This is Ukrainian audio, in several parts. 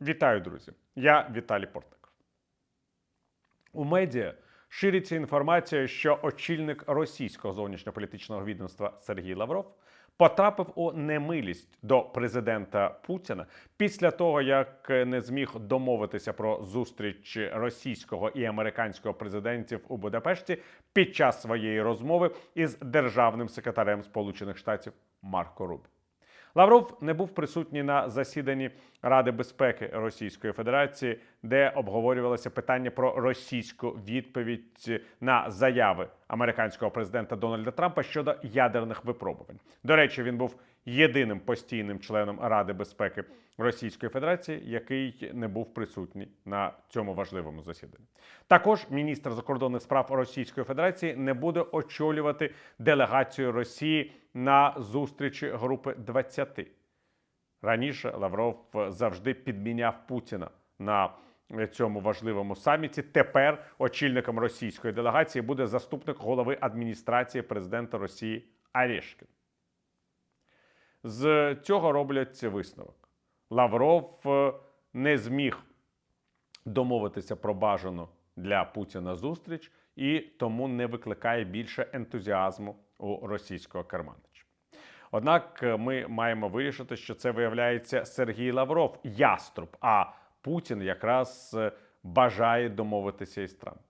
Вітаю, друзі! Я Віталій Портник. У медіа шириться інформація, що очільник російського зовнішньополітичного відомства Сергій Лавров потрапив у немилість до президента Путіна після того, як не зміг домовитися про зустріч російського і американського президентів у Будапешті під час своєї розмови із державним секретарем Сполучених Штатів Марко Рубі. Лавров не був присутній на засіданні Ради безпеки Російської Федерації, де обговорювалося питання про російську відповідь на заяви американського президента Дональда Трампа щодо ядерних випробувань. До речі, він був єдиним постійним членом Ради безпеки Російської Федерації, який не був присутній на цьому важливому засіданні. Також міністр закордонних справ Російської Федерації не буде очолювати делегацію Росії на зустрічі групи 20. Раніше Лавров завжди підміняв Путіна на цьому важливому саміті. Тепер очільником російської делегації буде заступник голови адміністрації президента Росії Арешкін. З цього роблять висновок. Лавров е, не зміг домовитися про бажану для Путіна зустріч і тому не викликає більше ентузіазму у російського керманича. Однак е, ми маємо вирішити, що це виявляється Сергій Лавров, яструб, а Путін якраз е, бажає домовитися із Трампом.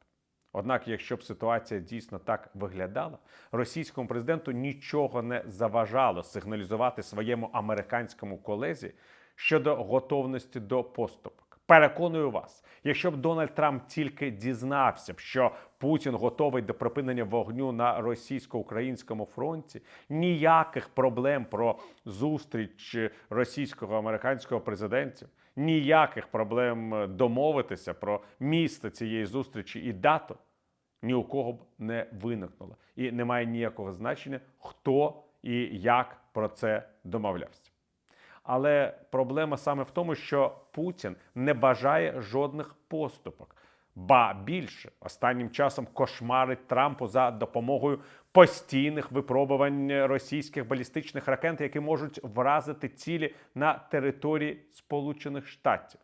Однак, якщо б ситуація дійсно так виглядала, російському президенту нічого не заважало сигналізувати своєму американському колезі щодо готовності до поступок. Переконую вас, якщо б Дональд Трамп тільки дізнався, б, що Путін готовий до припинення вогню на російсько-українському фронті, ніяких проблем про зустріч російського американського президентів, ніяких проблем домовитися про місце цієї зустрічі і дату ні у кого б не виникнуло. І немає ніякого значення, хто і як про це домовлявся. Але проблема саме в тому, що Путін не бажає жодних поступок. Ба більше останнім часом кошмарить Трампу за допомогою постійних випробувань російських балістичних ракет, які можуть вразити цілі на території Сполучених Штатів.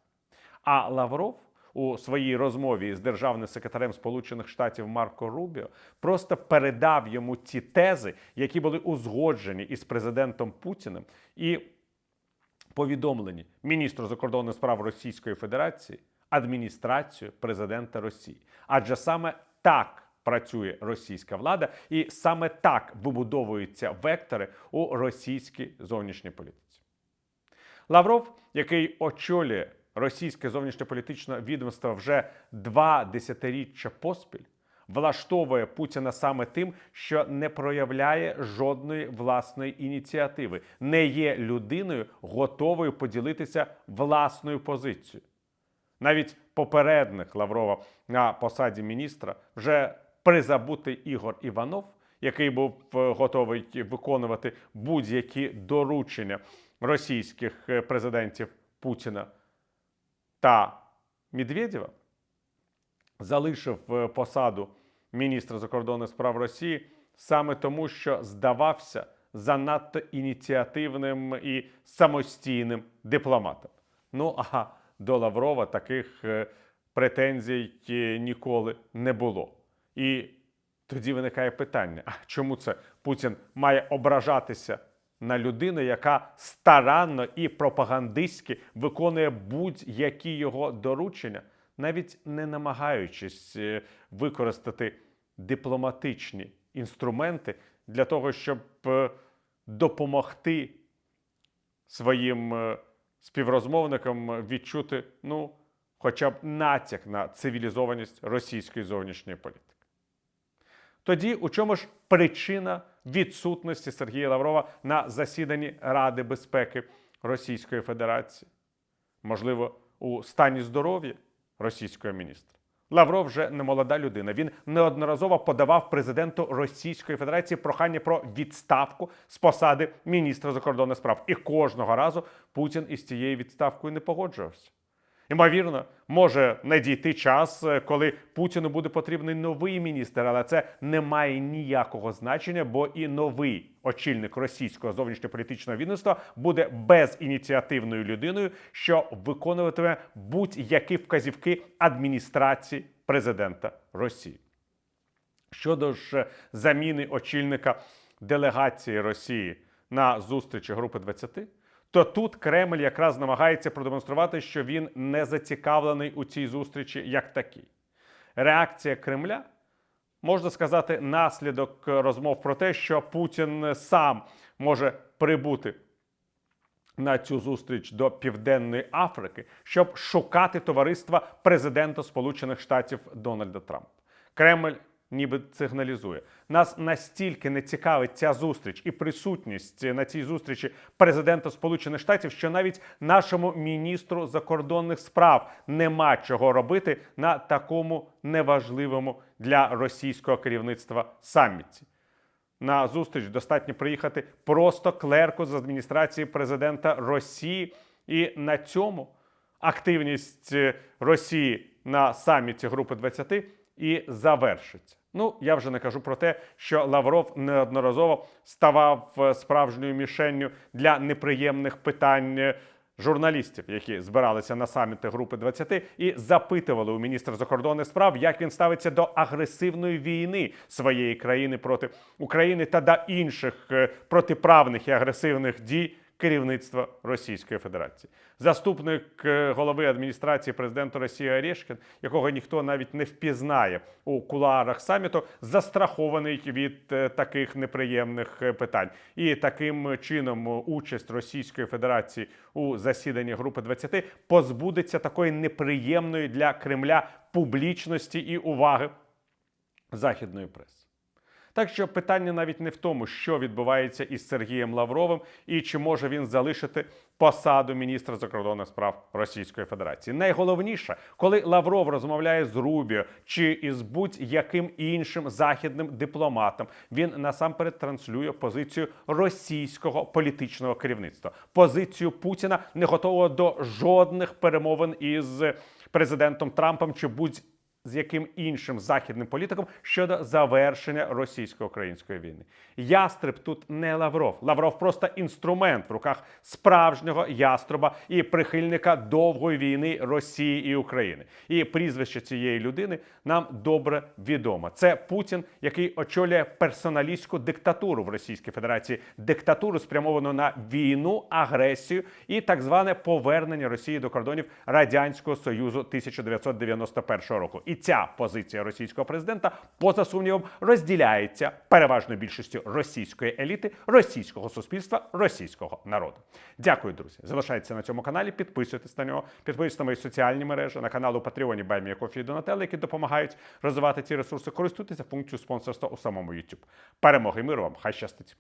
А Лавров у своїй розмові з державним секретарем Сполучених Штатів Марко Рубіо просто передав йому ті тези, які були узгоджені із президентом Путіним, і повідомлені міністру закордонних справ Російської Федерації, адміністрацію президента Росії. Адже саме так. Працює російська влада, і саме так вибудовуються вектори у російській зовнішній політиці. Лавров, який очолює російське зовнішньополітичне відомство вже два десятиріччя поспіль, влаштовує Путіна саме тим, що не проявляє жодної власної ініціативи, не є людиною, готовою поділитися власною позицією. Навіть попередник Лаврова на посаді міністра вже призабутий Ігор Іванов, який був е, готовий виконувати будь-які доручення російських е, президентів Путіна та Медведєва, залишив е, посаду міністра закордонних справ Росії саме тому, що здавався занадто ініціативним і самостійним дипломатом. Ну а до Лаврова таких претензій ніколи не було. І тоді виникає питання: а чому це Путін має ображатися на людину, яка старанно і пропагандистськи виконує будь-які його доручення, навіть не намагаючись використати дипломатичні інструменти для того, щоб допомогти своїм співрозмовникам відчути, ну, хоча б натяк на цивілізованість російської зовнішньої політики. Тоді у чому ж причина відсутності Сергія Лаврова на засіданні Ради безпеки Російської Федерації? Можливо, у стані здоров'я російського міністра? Лавров вже не молода людина. Він неодноразово подавав президенту Російської Федерації прохання про відставку з посади міністра закордонних справ. І кожного разу Путін із цією відставкою не погоджувався. Ймовірно, може надійти час, е, коли Путіну буде потрібний новий міністр, але це не має ніякого значення, бо і новий очільник російського зовнішньополітичного відомства буде безініціативною людиною, що виконуватиме будь-які вказівки адміністрації президента Росії. Щодо ж е, заміни очільника делегації Росії на зустрічі Групи 20, то тут Кремль якраз намагається продемонструвати, що він не зацікавлений у цій зустрічі як такій. Реакція Кремля, можна сказати, наслідок розмов про те, що Путін сам може прибути на цю зустріч до Південної Африки, щоб шукати товариства президента Сполучених Штатів Дональда Трампа. Кремль ніби сигналізує. Нас настільки не цікавить ця зустріч і присутність на цій зустрічі президента Сполучених Штатів, що навіть нашому міністру закордонних справ нема чого робити на такому неважливому для російського керівництва саміті. На зустріч достатньо приїхати просто клерку з адміністрації президента Росії, і на цьому активність е, Росії на саміті Групи 20 і завершиться. Ну, я вже не кажу про те, що Лавров неодноразово ставав е, справжньою мішенню для неприємних питань е, журналістів, які збиралися на саміти Групи 20 і запитували у міністра закордонних справ, як він ставиться до агресивної війни своєї країни проти України та до інших е, протиправних і агресивних дій керівництва Російської Федерації. Заступник е, голови адміністрації президента Росії Орешкін, якого ніхто навіть не впізнає у кулуарах саміту, застрахований від е, таких неприємних е, питань. І таким чином участь Російської Федерації у засіданні Групи 20 позбудеться такої неприємної для Кремля публічності і уваги західної преси. Так що питання навіть не в тому, що відбувається із Сергієм Лавровим і чи може він залишити посаду міністра закордонних справ Російської Федерації. Найголовніше, коли Лавров розмовляє з Рубіо чи із будь-яким іншим західним дипломатом, він насамперед транслює позицію російського політичного керівництва, позицію Путіна не готового до жодних перемовин із президентом Трампом чи будь з яким іншим західним політиком щодо завершення російсько-української війни. Ястреб тут не Лавров. Лавров просто інструмент в руках справжнього яструба і прихильника довгої війни Росії і України. І прізвище цієї людини нам добре відомо. Це Путін, який очолює персоналістську диктатуру в Російській Федерації, диктатуру спрямовану на війну, агресію і так зване повернення Росії до кордонів радянського союзу 1991 року. І ця позиція російського президента, поза сумнівом, розділяється переважною більшістю російської еліти, російського суспільства, російського народу. Дякую, друзі. Залишайтеся на цьому каналі, підписуйтесь на нього, підписуйтесь на мої соціальні мережі, на канал у Патреоні Баймія Кофі і Донателло, які допомагають розвивати ці ресурси. Користуйтеся функцією спонсорства у самому YouTube. Перемоги миру вам! Хай щастить!